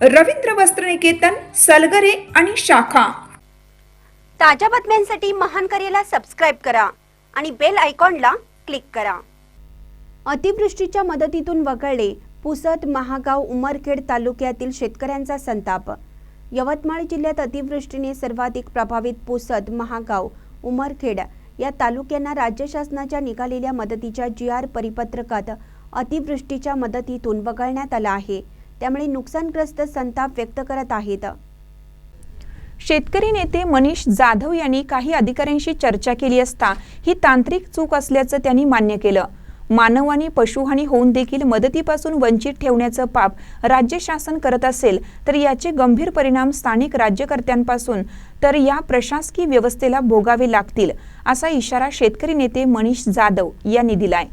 रवींद्र वस्त्रनिकेतन सलगरे आणि शाखा. ताज्या बातम्यांसाठी महान करेला सबस्क्राईब करा आणि बेल आयकॉनला क्लिक करा. अतिवृष्टीच्या मदतीतून वगळले पुसद महागाव उमरखेड तालुक्यातील शेतकऱ्यांचा संताप. यवतमाळ जिल्ह्यात अतिवृष्टीने सर्वाधिक प्रभावित पुसद महागाव उमरखेड या तालुक्यांना राज्य शासनाच्या निघालेल्या मदतीच्या जी आर परिपत्रकात अतिवृष्टीच्या मदतीतून वगळण्यात आला आहे. त्यामुळे नुकसानग्रस्त संताप व्यक्त करत आहेत. शेतकरी नेते मनीष जाधव यांनी काही अधिकाऱ्यांशी चर्चा केली असता ही तांत्रिक चूक असल्याचं त्यांनी मान्य केलं. मानव आणि पशुहानी होऊन देखील मदतीपासून वंचित ठेवण्याचं पाप राज्य शासन करत असेल तर याचे गंभीर परिणाम स्थानिक राज्यकर्त्यांपासून तर या प्रशासकीय व्यवस्थेला भोगावे लागतील असा इशारा शेतकरी नेते मनीष जाधव यांनी दिलाय.